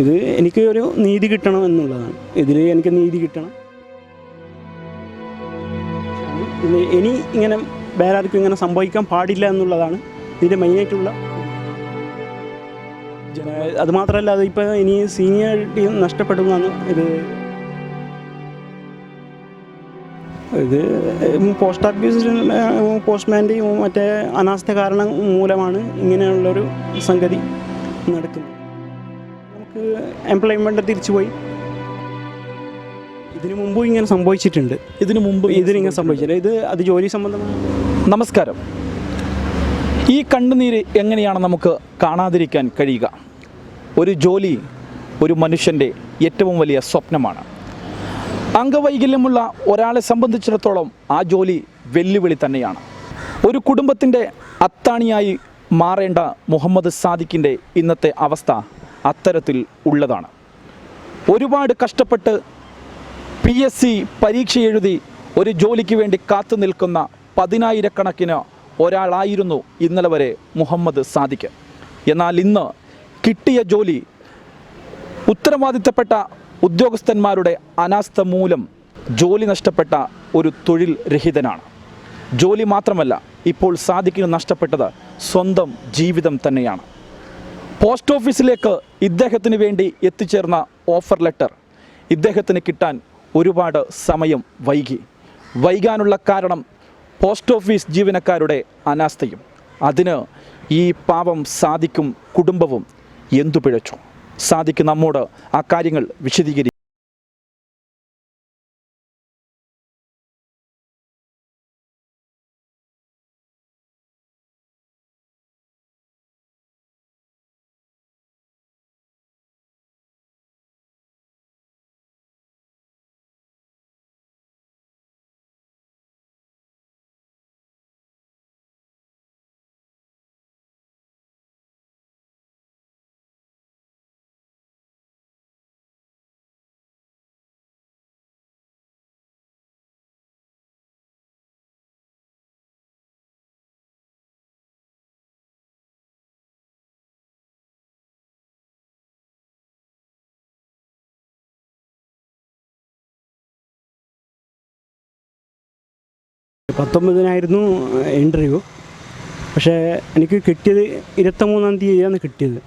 ഇത് എനിക്ക് ഒരു നീതി കിട്ടണം എന്നുള്ളതാണ്. ഇതിൽ എനിക്ക് നീതി കിട്ടണം. ഇനി ഇങ്ങനെ വേറെ ആർക്കും ഇങ്ങനെ സംഭവിക്കാൻ പാടില്ല എന്നുള്ളതാണ് ഇതിന്റെ മെയിനായിട്ടുള്ള അത് മാത്രമല്ല അതിപ്പോൾ ഇനി സീനിയോറിറ്റി നഷ്ടപ്പെടുമെന്നാണ് ഇത്. ഇത് പോസ്റ്റ് ഓഫീസിൽ പോസ്റ്റ്മാന്റെയും മറ്റേ അനാസ്ഥ കാരണം മൂലമാണ് ഇങ്ങനെയുള്ളൊരു സംഗതി നടക്കുന്നത്. എംപ്ലോയ്മെന്റ് തിരിച്ചുപോയി. ഇതിനു മുമ്പും ഇങ്ങനെ സംഭവിച്ചിട്ടുണ്ട്. ഇതിനു മുമ്പ് ഇതിനിങ്ങനെ സംഭവിച്ചിട്ടുണ്ട്. ഇത് അത് ജോലി സംബന്ധമായ നമസ്കാരം. ഈ കണ്ണുനീര് എങ്ങനെയാണ് നമുക്ക് കാണാതിരിക്കാൻ കഴിയുക? ഒരു ജോലി ഒരു മനുഷ്യന്റെ ഏറ്റവും വലിയ സ്വപ്നമാണ്. അംഗവൈകല്യമുള്ള ഒരാളെ സംബന്ധിച്ചിടത്തോളം ആ ജോലി വെല്ലുവിളി തന്നെയാണ്. ഒരു കുടുംബത്തിന്റെ അത്താണിയായി മാറേണ്ട മുഹമ്മദ് സാദിഖിന്റെ ഇന്നത്തെ അവസ്ഥ അത്തരത്തിൽ ഉള്ളതാണ്. ഒരുപാട് കഷ്ടപ്പെട്ട് പി എസ് സി പരീക്ഷ എഴുതി ഒരു ജോലിക്ക് വേണ്ടി കാത്തു നിൽക്കുന്ന പതിനായിരക്കണക്കിന് ഒരാളായിരുന്നു ഇന്നലെ വരെ മുഹമ്മദ് സാദിഖ്. എന്നാൽ ഇന്ന് കിട്ടിയ ജോലി ഉത്തരവാദിത്തപ്പെട്ട ഉദ്യോഗസ്ഥന്മാരുടെ അനാസ്ഥ മൂലം ജോലി നഷ്ടപ്പെട്ട ഒരു തൊഴിൽ രഹിതനാണ്. ജോലി മാത്രമല്ല ഇപ്പോൾ സാദിഖിന് നഷ്ടപ്പെട്ടത് സ്വന്തം ജീവിതം തന്നെയാണ്. പോസ്റ്റ് ഓഫീസിലേക്ക് ഇദ്ദേഹത്തിന് വേണ്ടി എത്തിച്ചേർന്ന ഓഫർ ലെറ്റർ. ഇദ്ദേഹത്തിന് കിട്ടാൻ ഒരുപാട് സമയം വൈകി. വൈകാനുള്ള കാരണം പോസ്റ്റ് ഓഫീസ് ജീവനക്കാരുടെ അനാസ്ഥയും. അതിന് ഈ പാപം സാധിക്കും കുടുംബവും എന്തു പിഴച്ചു? സാധിക്കും നമ്മോട് ആ കാര്യങ്ങൾ വിശദീകരിക്കും പത്തൊമ്പതിനായിരുന്നു ഇന്റർവ്യൂ പക്ഷേ എനിക്ക് കിട്ടിയത് ഇരുപത്തിമൂന്നാം തീയതിയാണ് കിട്ടിയത്.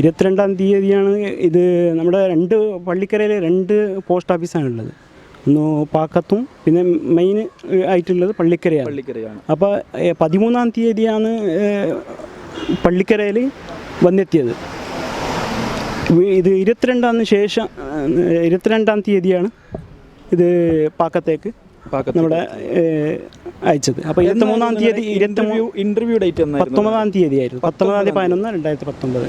ഇരുപത്തിരണ്ടാം തീയതിയാണ് ഇത് നമ്മുടെ രണ്ട് പള്ളിക്കരയിൽ രണ്ട് പോസ്റ്റ് ഓഫീസാണ് ഉള്ളത് ഒന്ന് പാക്കത്തും പിന്നെ മെയിൻ ആയിട്ടുള്ളത് പള്ളിക്കരയാണ്. പള്ളിക്കരയാണ്. അപ്പോൾ പതിമൂന്നാം തീയതിയാണ് പള്ളിക്കരയിൽ വന്നെത്തിയത്. ഇത് ഇരുപത്തിരണ്ടാം ശേഷം ഇരുപത്തിരണ്ടാം തീയതിയാണ് ഇത് പാക്കത്തേക്ക് നമ്മുടെ അയച്ചത്. അപ്പോൾ ഇരുപത്തിമൂന്നാം തീയതി ഇന്റർവ്യൂ ഇന്റർവ്യൂ ഡേറ്റ് പത്തൊമ്പതാം തീയതി ആയിരുന്നു പത്തൊമ്പതാം തീയതി പതിനൊന്ന് രണ്ടായിരത്തി പത്തൊമ്പത്.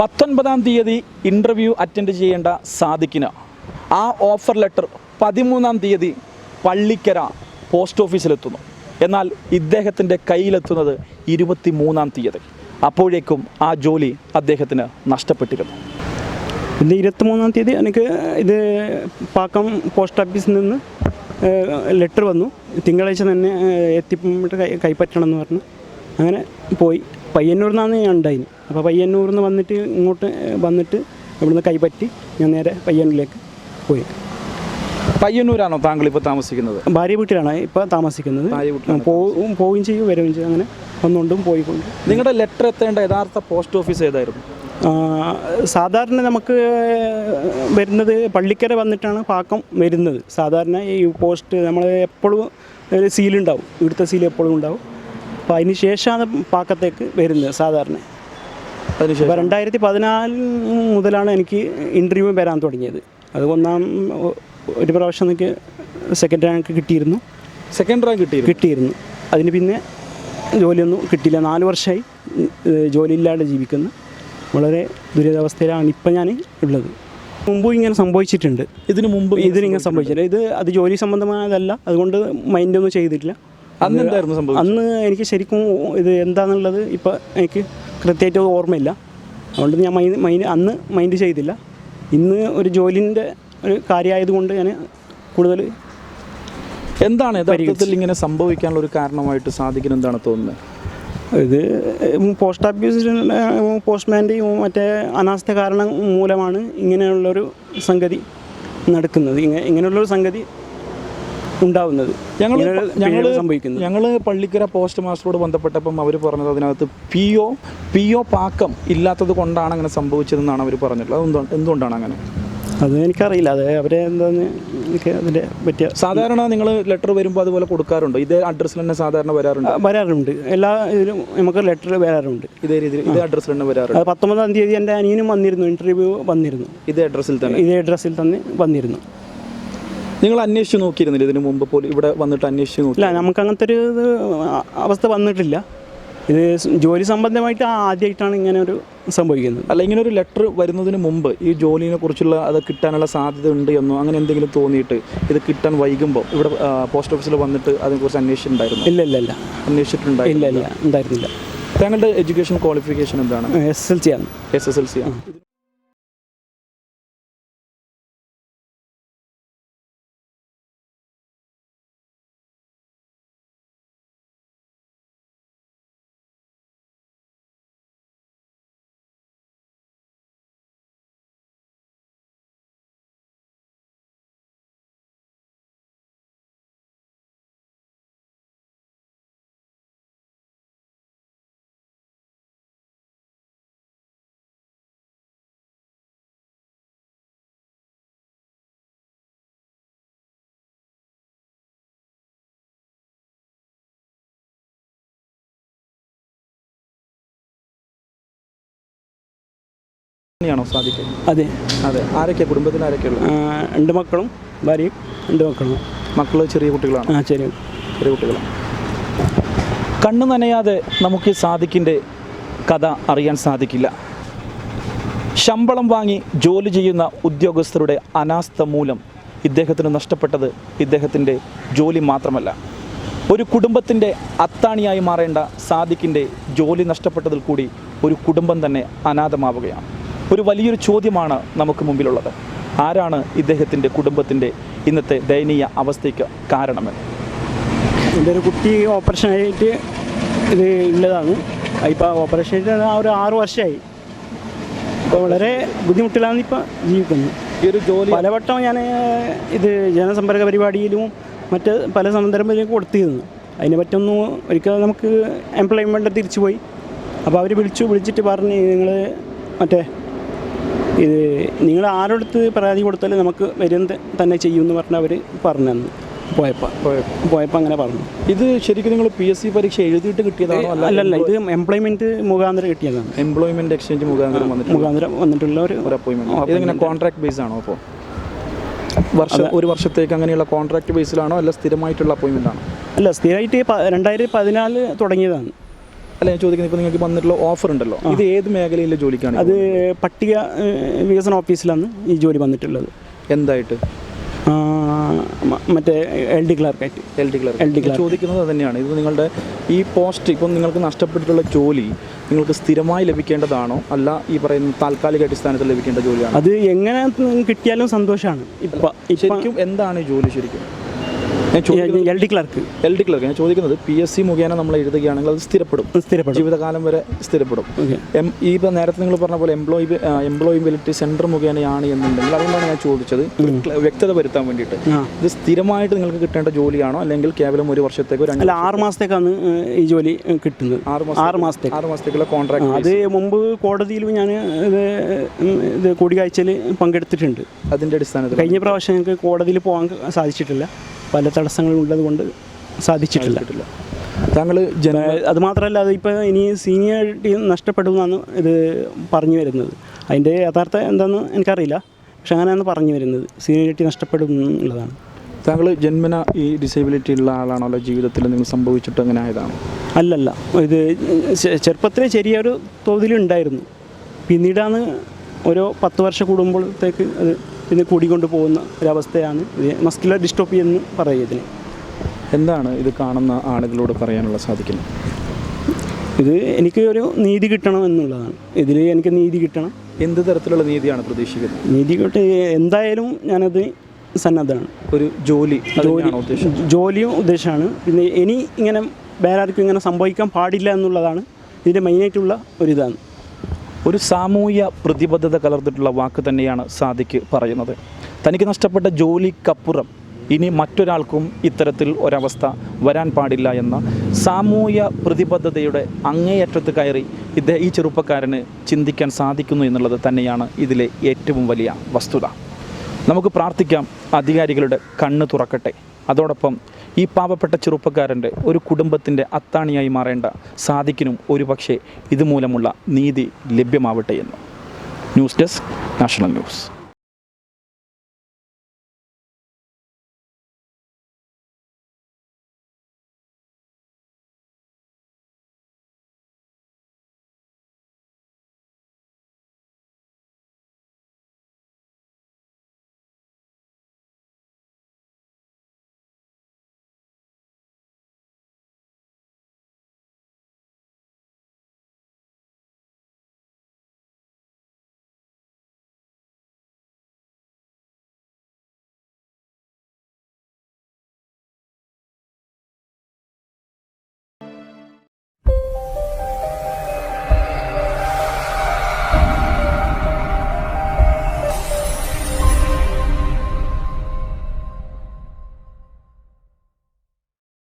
പത്തൊൻപതാം തീയതി ഇന്റർവ്യൂ അറ്റൻഡ് ചെയ്യേണ്ട സാദിക്കിന് ആ ഓഫർ ലെറ്റർ പതിമൂന്നാം തീയതി പള്ളിക്കര പോസ്റ്റ് ഓഫീസിലെത്തുന്നു എന്നാൽ ഇദ്ദേഹത്തിന്റെ കയ്യിലെത്തുന്നത് ഇരുപത്തി മൂന്നാം തീയതി. അപ്പോഴേക്കും ആ ജോലി അദ്ദേഹത്തിന് നഷ്ടപ്പെട്ടിരുന്നു. പിന്നെ ഇരുപത്തിമൂന്നാം തീയതി എനിക്ക് ഇത് പാക്കം പോസ്റ്റ് ഓഫീസിൽ നിന്ന് ലെറ്റർ വന്നു. തിങ്കളാഴ്ച തന്നെ എത്തിയിട്ട് കൈ കൈപ്പറ്റണം എന്ന് പറഞ്ഞു. അങ്ങനെ പോയി. പയ്യന്നൂർ നിന്നാണ് ഞാൻ ഉണ്ടായിന് അപ്പോൾ പയ്യന്നൂരിൽ നിന്ന് വന്നിട്ട് ഇങ്ങോട്ട് വന്നിട്ട് ഇവിടുന്ന് കൈപ്പറ്റി ഞാൻ നേരെ പയ്യന്നൂരിലേക്ക് പോയി. പയ്യന്നൂരാണോ താങ്കൾ ഇപ്പോൾ താമസിക്കുന്നത്? ഭാര്യ വീട്ടിലാണ് ഇപ്പോൾ താമസിക്കുന്നത്. പോവുകയും ചെയ്യും വരികയും ചെയ്യും. അങ്ങനെ വന്നുകൊണ്ടും പോയിക്കൊണ്ടും. നിങ്ങളുടെ ലെറ്റർ എത്തേണ്ട യഥാർത്ഥ പോസ്റ്റ് ഓഫീസ് ഏതായിരുന്നു? സാധാരണ നമുക്ക് വരുന്നത് പള്ളിക്കര വന്നിട്ടാണ് പാക്കം വരുന്നത്. സാധാരണ ഈ പോസ്റ്റ് നമ്മൾ എപ്പോഴും ഒരു സീലുണ്ടാവും. ഇവിടുത്തെ സീൽ എപ്പോഴും ഉണ്ടാവും. അപ്പോൾ അതിന് ശേഷമാണ് പാക്കത്തേക്ക് വരുന്നത് സാധാരണ. അപ്പോൾ രണ്ടായിരത്തി പതിനാല് മുതലാണ് എനിക്ക് ഇന്റർവ്യൂ വരാൻ തുടങ്ങിയത്. അത് ഒന്നാം ഒരു പ്രാവശ്യം എനിക്ക് സെക്കൻഡ് റാങ്ക് കിട്ടിയിരുന്നു. സെക്കൻഡ് റാങ്ക് കിട്ടിയിരുന്നു? കിട്ടിയിരുന്നു. അതിന് പിന്നെ ജോലിയൊന്നും കിട്ടിയില്ല. നാല് വർഷമായി ജോലിയില്ലാതെ ജീവിക്കുന്നു. വളരെ ദുരിതാവസ്ഥയിലാണ് ഇപ്പം ഞാൻ ഉള്ളത്. മുമ്പും ഇങ്ങനെ സംഭവിച്ചിട്ടുണ്ട്. ഇതിന് മുമ്പ് ഇതിനിങ്ങനെ സംഭവിച്ചില്ല. ഇത് അത് ജോലി സംബന്ധമായതല്ല. അതുകൊണ്ട് മൈൻഡൊന്നും ചെയ്തിട്ടില്ല. അന്ന് എന്തായിരുന്നു സംഭവം അന്ന് എനിക്ക് ശരിക്കും ഇത് എന്താണെന്നുള്ളത് ഇപ്പം എനിക്ക് കൃത്യമായിട്ട് ഓർമ്മയില്ല. അതുകൊണ്ട് ഞാൻ മൈൻഡ് മൈൻഡ് അന്ന് മൈൻഡ് ചെയ്തില്ല. ഇന്ന് ഒരു ജോലിന്റെ ഒരു കാര്യമായതുകൊണ്ട് ഞാൻ കൂടുതൽ എന്താണ് യഥാർത്ഥത്തിൽ ഇങ്ങനെ സംഭവിക്കാനുള്ള ഒരു കാരണമായിട്ട് സാധിക്കുന്നത് എന്താണ് തോന്നുന്നത്? ഇത് പോസ്റ്റ് ഓഫീസിൽ പോസ്റ്റ്മാന്റെയും മറ്റേ അനാസ്ഥ കാരണം മൂലമാണ് ഇങ്ങനെയുള്ളൊരു സംഗതി നടക്കുന്നത്. ഇങ്ങനെ ഇങ്ങനെയുള്ളൊരു സംഗതി ഉണ്ടാവുന്നത്. ഞങ്ങൾ ഞങ്ങൾ സംഭവിക്കുന്നത്. ഞങ്ങൾ പള്ളിക്കര പോസ്റ്റ് മാസ്റ്ററോട് ബന്ധപ്പെട്ടപ്പം അവർ പറഞ്ഞത് അതിനകത്ത് പി ഒ പി ഒ പാക്കം ഇല്ലാത്തത് കൊണ്ടാണ് അങ്ങനെ സംഭവിച്ചതെന്നാണ് അവർ പറഞ്ഞിട്ടുള്ളത്. എന്തുകൊണ്ടാണ് അങ്ങനെ? അത് എനിക്കറിയില്ല. അത് അവരെ എന്താന്ന് എനിക്ക് അതിന്റെ പറ്റിയ സാധാരണ നിങ്ങൾ ലെറ്റർ വരുമ്പോൾ അതുപോലെ കൊടുക്കാറുണ്ടോ? ഇതേ അഡ്രസ്സിൽ തന്നെ സാധാരണ വരാറുണ്ട്? വരാറുണ്ട്. എല്ലാ ഇതിലും നമുക്ക് ലെറ്റർ വരാറുണ്ട്. ഇതേ രീതിയിൽ ഇതേ അഡ്രസ്സിൽ തന്നെ വരാറുണ്ട്? പത്തൊമ്പതാം തീയതി എന്റെ അനിയനും വന്നിരുന്നു. ഇന്റർവ്യൂ വന്നിരുന്നു. ഇതേ അഡ്രസ്സിൽ തന്നെ? ഇതേ അഡ്രസ്സിൽ തന്നെ വന്നിരുന്നു. നിങ്ങൾ അന്വേഷിച്ച് നോക്കിയിരുന്നില്ല ഇതിന് മുമ്പ് പോലും? ഇവിടെ വന്നിട്ട് അന്വേഷിച്ച് നോക്കി? ഇല്ല നമുക്ക് അങ്ങനത്തെ ഒരു അവസ്ഥ വന്നിട്ടില്ല. ഇത് ജോലി സംബന്ധമായിട്ട് ആദ്യമായിട്ടാണ് ഇങ്ങനെ ഒരു സംഭവിക്കുന്നത്. അല്ല ഇങ്ങനെ ഒരു ലെറ്റർ വരുന്നതിന് മുമ്പ് ഈ ജോലിനെ കുറിച്ചുള്ള അത് കിട്ടാനുള്ള സാധ്യത ഉണ്ട് എന്നോ അങ്ങനെ എന്തെങ്കിലും തോന്നിയിട്ട് ഇത് കിട്ടാൻ വൈകുമ്പോൾ ഇവിടെ പോസ്റ്റ് ഓഫീസിൽ വന്നിട്ട് അതിനെക്കുറിച്ച് അന്വേഷിച്ചിട്ടുണ്ടായിരുന്നു? ഇല്ല ഇല്ല ഇല്ല അന്വേഷിച്ചിട്ടുണ്ടായിരുന്നു ഇല്ല ഇല്ല ഉണ്ടായിരുന്നില്ല. താങ്കളുടെ എഡ്യൂക്കേഷൻ ക്വാളിഫിക്കേഷൻ എന്താണ്? എസ് എൽ സി ആണ്. എസ് എസ് എൽ സി ആണ്. തന്നെയാണോ സാധിക്കുക അതെ. അതെ. ആരൊക്കെയാണ് കുടുംബത്തിൽ ആരൊക്കെയുള്ളത് രണ്ട് മക്കളും ഭാര്യയും രണ്ട് മക്കളും. മക്കൾ ചെറിയ കുട്ടികളാണ്? ആ ചെറിയ ചെറിയ കുട്ടികളാണ് കണ്ണു നനയാതെ നമുക്ക് ഈ സാദിക്കിന്റെ കഥ അറിയാൻ സാധിക്കില്ല. ശമ്പളം വാങ്ങി ജോലി ചെയ്യുന്ന ഉദ്യോഗസ്ഥരുടെ അനാസ്ഥ മൂലം ഇദ്ദേഹത്തിന് നഷ്ടപ്പെട്ടത് ഇദ്ദേഹത്തിന്റെ ജോലി മാത്രമല്ല. ഒരു കുടുംബത്തിന്റെ അത്താണിയായി മാറേണ്ട സാദിക്കിന്റെ ജോലി നഷ്ടപ്പെട്ടതിൽ കൂടി ഒരു കുടുംബം തന്നെ അനാഥമാവുകയാണ്. ഒരു വലിയൊരു ചോദ്യമാണ് നമുക്ക് മുമ്പിലുള്ളത്. ആരാണ് ഇദ്ദേഹത്തിന്റെ കുടുംബത്തിന്റെ ഇന്നത്തെ ദയനീയ അവസ്ഥയ്ക്ക് കാരണമെന്ന് എന്റെ ഒരു കുട്ടി ഓപ്പറേഷൻ ആയിട്ട് ഇത് ഉള്ളതാണ്. ഇപ്പോൾ ഓപ്പറേഷൻ ആയിട്ട് ആ ഒരു ആറ് വർഷമായി. ഇപ്പോൾ വളരെ ബുദ്ധിമുട്ടിലാണ് ഇപ്പോൾ ജീവിക്കുന്നത്. ഈ ഒരു ജോലി പലവട്ടം ഞാൻ ഇത് ജനസമ്പർക്ക പരിപാടിയിലും മറ്റ് പല സന്ദർഭങ്ങളിലും കൊടുത്തിരുന്നു. അതിനെ പറ്റൊന്നും ഒരിക്കൽ നമുക്ക് എംപ്ലോയ്മെന്റ് തിരിച്ചു പോയി അപ്പോൾ അവർ വിളിച്ചു വിളിച്ചിട്ട് പറഞ്ഞ് നിങ്ങൾ മറ്റേ ഇത് നിങ്ങൾ ആരോടത്ത് പരാതി കൊടുത്താലും നമുക്ക് വരും തന്നെ ചെയ്യുമെന്ന് പറഞ്ഞാൽ അവർ പറഞ്ഞു തന്നു. പോയപ്പോ. പോയപ്പോൾ അങ്ങനെ പറഞ്ഞു. ഇത് ശരിക്കും നിങ്ങൾ പി എസ് സി പരീക്ഷ എഴുതിയിട്ട് കിട്ടിയതാണോ അല്ല? അല്ലല്ല ഇത് എംപ്ലോയ്മെന്റ് മുഖാന്തരം കിട്ടിയതാണ്. എംപ്ലോയ്മെന്റ് എക്സ്ചേഞ്ച് മുഖാന്തരം വന്നിട്ട് മുഖാന്തരം വന്നിട്ടുള്ള ഒരു അപ്പോയിന്റ്മെന്റ് അപ്പോയിൻമെന്റ് ഇതെങ്ങനെ കോൺട്രാക്ട് ബേസ് ആണോ അപ്പോൾ വർഷം ഒരു വർഷത്തേക്ക് അങ്ങനെയുള്ള കോൺട്രാക്ട് ബേസിലാണോ അല്ല സ്ഥിരമായിട്ടുള്ള അപ്പോയിൻമെന്റ് ആണോ? അല്ല സ്ഥിരമായിട്ട് രണ്ടായിരത്തി പതിനാല് തുടങ്ങിയതാണ്. അല്ല ഞാൻ ചോദിക്കുന്നത് ഇപ്പോൾ നിങ്ങൾക്ക് വന്നിട്ടുള്ള ഓഫർ ഉണ്ടല്ലോ. ഇത് ഏത് മേഖലയിലെ ജോലിക്കാണ് അത് പട്ടിക വികസന ഓഫീസിലാണ് ഈ ജോലി വന്നിട്ടുള്ളത്. എന്തായിട്ട്? മറ്റേ L D ക്ലാർക്കായിട്ട് L D clerk L D ചോദിക്കുന്നത് അതുതന്നെയാണ് ഇത് നിങ്ങളുടെ ഈ പോസ്റ്റ് ഇപ്പം നിങ്ങൾക്ക് നഷ്ടപ്പെട്ടിട്ടുള്ള ജോലി നിങ്ങൾക്ക് സ്ഥിരമായി ലഭിക്കേണ്ടതാണോ? അല്ല ഈ പറയുന്ന താൽക്കാലിക അടിസ്ഥാനത്തിൽ ലഭിക്കേണ്ട ജോലിയാണ്? അത് എങ്ങനെ കിട്ടിയാലും സന്തോഷമാണ്. ഇപ്പം ശരിക്കും എന്താണ് ജോലി ശരിക്കും? L D clerk L D clerk ഞാൻ ചോദിക്കുന്നത് പി എസ് സി മുഖേന നമ്മൾ എഴുതുകയാണെങ്കിൽ അത് സ്ഥിരപ്പെടും. സ്ഥിരപ്പെടും. ജീവിതകാലം വരെ സ്ഥിരപ്പെടും. എം ഈ ഇപ്പം നേരത്തെ നിങ്ങൾ പറഞ്ഞ പോലെ എംപ്ലോയി എംപ്ലോയിബിലിറ്റി സെന്റർ മുഖേനയാണ് എന്നുണ്ടെങ്കിൽ അതുകൊണ്ടാണ് ഞാൻ ചോദിച്ചത്. വ്യക്തത വരുത്താൻ വേണ്ടിയിട്ട്. ഇത് സ്ഥിരമായിട്ട് നിങ്ങൾക്ക് കിട്ടേണ്ട ജോലിയാണോ? അല്ലെങ്കിൽ കേവലം ഒരു വർഷത്തേക്കോ രണ്ട് അല്ല ആറ് മാസത്തേക്കാണ് ഈ ജോലി കിട്ടുന്നത്. ആറ് മാസം ആറ് മാസത്തേക്ക്. ആറ് മാസത്തേക്കുള്ള കോൺട്രാക്ട് അത് മുമ്പ് കോടതിയിലും ഞാൻ ഇത് ഇത് കൂടിക്കാഴ്ചയിൽ പങ്കെടുത്തിട്ടുണ്ട്. അതിന്റെ അടിസ്ഥാനത്തിൽ കഴിഞ്ഞ പ്രാവശ്യം ഞങ്ങൾക്ക് കോടതിയിൽ പോകാൻ സാധിച്ചിട്ടില്ല. പല തടസ്സങ്ങളും ഉള്ളതുകൊണ്ട് സാധിച്ചിട്ടില്ല. താങ്കൾ ജന അത് മാത്രമല്ല അത് ഇപ്പോൾ ഇനി സീനിയോറിറ്റി നഷ്ടപ്പെടുമെന്നാണ് ഇത് പറഞ്ഞു വരുന്നത്. അതിന്റെ യഥാർത്ഥ എന്താണെന്ന് എനിക്കറിയില്ല. പക്ഷെ അങ്ങനെയാണ് പറഞ്ഞു വരുന്നത്. സീനിയോറിറ്റി നഷ്ടപ്പെടും എന്നുള്ളതാണ്. താങ്കൾ ജന്മന ഈ ഡിസേബിലിറ്റി ഉള്ള ആളാണോ അല്ല ജീവിതത്തിൽ? നിങ്ങൾ സംഭവിച്ചിട്ട് അങ്ങനെ ആയതാണോ? അല്ലല്ല. ഇത് ചെറുപ്പത്തിൽ ചെറിയൊരു തോതിലുണ്ടായിരുന്നു. പിന്നീടാണ് ഓരോ പത്ത് വർഷം കൂടുമ്പോഴത്തേക്ക് അത് ഇത് കൂടിക്കൊണ്ട് പോകുന്ന ഒരവസ്ഥയാണ് ഇത് മസ്കുലർ ഡിസ്റ്റോപ്പി എന്ന് പറയുക ഇതിന്. എന്താണ് ഇത് കാണുന്ന ആളുകളോട് പറയാനുള്ള സാധിക്കുന്നത്? ഇത് എനിക്ക് ഒരു നീതി കിട്ടണം എന്നുള്ളതാണ്. ഇതിൽ എനിക്ക് നീതി കിട്ടണം. എന്ത് തരത്തിലുള്ള നീതിയാണ് പ്രതീക്ഷിക്കുന്നത്? നീതി കിട്ടി എന്തായാലും ഞാനത് സന്നദ്ധമാണ് ഒരു ജോലി ജോലി ജോലിയും ഉദ്ദേശമാണ്. പിന്നെ ഇനി ഇങ്ങനെ വേറെ ആർക്കും ഇങ്ങനെ സംഭവിക്കാൻ പാടില്ല എന്നുള്ളതാണ് ഇതിന്റെ മെയിനായിട്ടുള്ള ഒരിതാണ്. ഒരു സാമൂഹ്യ പ്രതിബദ്ധത കലർന്നിട്ടുള്ള വാക്ക് തന്നെയാണ് സാദിക്ക് പറയുന്നത്. തനിക്ക് നഷ്ടപ്പെട്ട ജോലിക്കപ്പുറം ഇനി മറ്റൊരാൾക്കും ഇത്തരത്തിൽ ഒരവസ്ഥ വരാൻ പാടില്ല എന്ന സാമൂഹ്യ പ്രതിബദ്ധതയുടെ അങ്ങേയറ്റത്ത് കയറി ഇദ്ദേഹം ഈ ചെറുപ്പക്കാരന് ചിന്തിക്കാൻ സാധിക്കുന്നു എന്നുള്ളത് തന്നെയാണ് ഇതിലെ ഏറ്റവും വലിയ വസ്തുത. നമുക്ക് പ്രാർത്ഥിക്കാം അധികാരികളുടെ കണ്ണ് തുറക്കട്ടെ. അതോടൊപ്പം ഈ പാവപ്പെട്ട ചെറുപ്പക്കാരന്റെ ഒരു കുടുംബത്തിന്റെ അത്താണിയായി മാറേണ്ട സാദിക്കിനും ഒരുപക്ഷെ ഇതുമൂലമുള്ള നീതി ലഭ്യമാവട്ടെ എന്ന്. News desk national news.